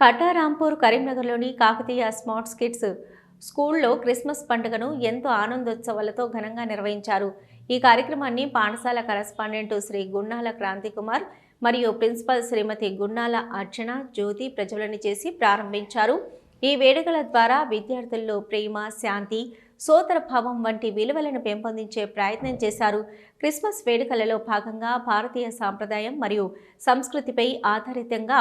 కటారాంపూర్ కరీంనగర్లోని Kakatiya smart skits స్కూల్లో Christmas పండుగను ఎంతో ఆనందోత్సవాలతో ఘనంగా నిర్వహించారు. ఈ కార్యక్రమాన్ని పాఠశాల కరస్పాండెంట్ శ్రీ గున్నాల క్రాంతికుమార్ మరియు ప్రిన్సిపల్ శ్రీమతి గున్నాల అర్చన జ్యోతి ప్రజ్వలన చేసి ప్రారంభించారు. ఈ వేడుకల ద్వారా విద్యార్థుల్లో ప్రేమ శాంతి సోదరభావం వంటి విలువలను పెంపొందించే ప్రయత్నం చేశారు. క్రిస్మస్ వేడుకలలో భాగంగా భారతీయ సాంప్రదాయం మరియు సంస్కృతిపై ఆధారితంగా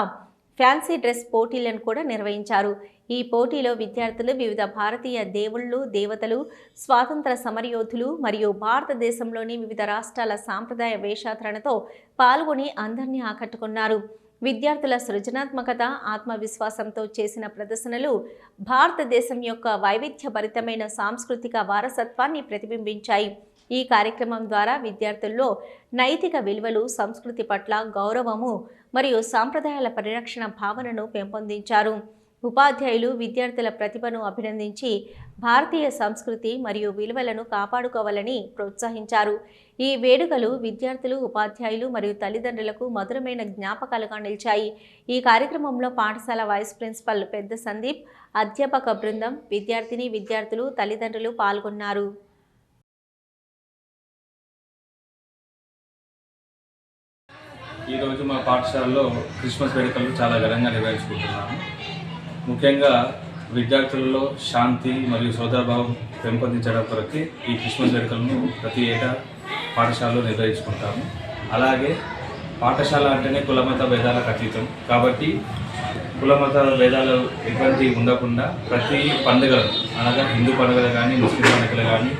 ఫ్యాన్సీ డ్రెస్ పోటీలను కూడా నిర్వహించారు. ఈ పోటీలో విద్యార్థులు వివిధ భారతీయ దేవుళ్ళు దేవతలు స్వాతంత్ర సమరయోధులు మరియు భారతదేశంలోని వివిధ రాష్ట్రాల సాంప్రదాయ వేషాధరణతో పాల్గొని అందరినీ ఆకట్టుకున్నారు. విద్యార్థుల సృజనాత్మకత ఆత్మవిశ్వాసంతో చేసిన ప్రదర్శనలు భారతదేశం యొక్క వైవిధ్యభరితమైన సాంస్కృతిక వారసత్వాన్ని ప్రతిబింబించాయి. ఈ కార్యక్రమం ద్వారా విద్యార్థుల్లో నైతిక విలువలు సంస్కృతి పట్ల గౌరవము మరియు సాంప్రదాయాల పరిరక్షణ భావనను పెంపొందించారు. ఉపాధ్యాయులు విద్యార్థుల ప్రతిభను అభినందించి భారతీయ సంస్కృతి మరియు విలువలను కాపాడుకోవాలని ప్రోత్సహించారు. ఈ వేడుకలు విద్యార్థులు ఉపాధ్యాయులు మరియు తల్లిదండ్రులకు మధురమైన జ్ఞాపకాలుగా నిలిచాయి. ఈ కార్యక్రమంలో పాఠశాల వైస్ ప్రిన్సిపల్ పెద్ద సందీప్ అధ్యాపక బృందం విద్యార్థిని విద్యార్థులు తల్లిదండ్రులు పాల్గొన్నారు. ఈరోజు మా పాఠశాలలో క్రిస్మస్ వేడుకలు చాలా ఘనంగా నిర్వహించుకుంటున్నాము. ముఖ్యంగా విద్యార్థులలో శాంతి మరియు సోదరభావం పెంపొందించడం కొరకు ఈ క్రిస్మస్ వేడుకలను ప్రతి ఏటా పాఠశాలలో నిర్వహించుకుంటాము. అలాగే పాఠశాల అంటేనే కులమత భేదాలకు అతీతం కాబట్టి కులమత భేదాలు ఎటువంటి ఉండకుండా ప్రతి పండుగలు అనగా హిందూ పండుగలు కానీ ముస్లిం పండుగలు కానీ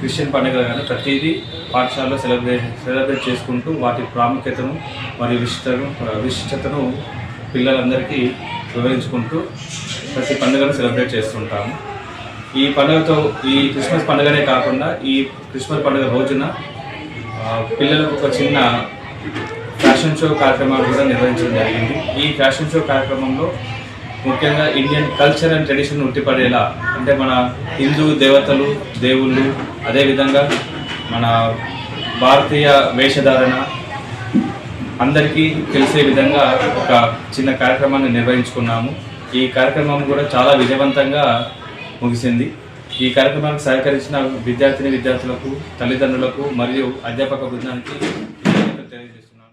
క్రిస్టియన్ పండుగలు కానీ ప్రతిదీ పాఠశాలలో సెలబ్రేట్ సెలబ్రేట్ చేసుకుంటూ వాటి ప్రాముఖ్యతను మరియు విశిష్టను విశిష్టతను పిల్లలందరికీ వివరించుకుంటూ ప్రతి పండుగను సెలబ్రేట్ చేస్తుంటాము. ఈ పండుగతో ఈ క్రిస్మస్ పండుగనే కాకుండా ఈ క్రిస్మస్ పండుగ రోజున పిల్లలకు ఒక చిన్న ఫ్యాషన్ షో కార్యక్రమాలు కూడా నిర్వహించడం జరిగింది. ఈ ఫ్యాషన్ షో కార్యక్రమంలో ముఖ్యంగా ఇండియన్ కల్చర్ అండ్ ట్రెడిషన్ ఉట్టిపడేలా అంటే మన హిందూ దేవతలు దేవుళ్ళు అదేవిధంగా మన భారతీయ వేషధారణ అందరికీ తెలిసే విధంగా ఒక చిన్న కార్యక్రమాన్ని నిర్వహించుకున్నాము. ఈ కార్యక్రమం కూడా చాలా విజయవంతంగా ముగిసింది. ఈ కార్యక్రమానికి సహకరించిన విద్యార్థిని విద్యార్థులకు తల్లిదండ్రులకు మరియు అధ్యాపక బృందానికి తెలియజేస్తాను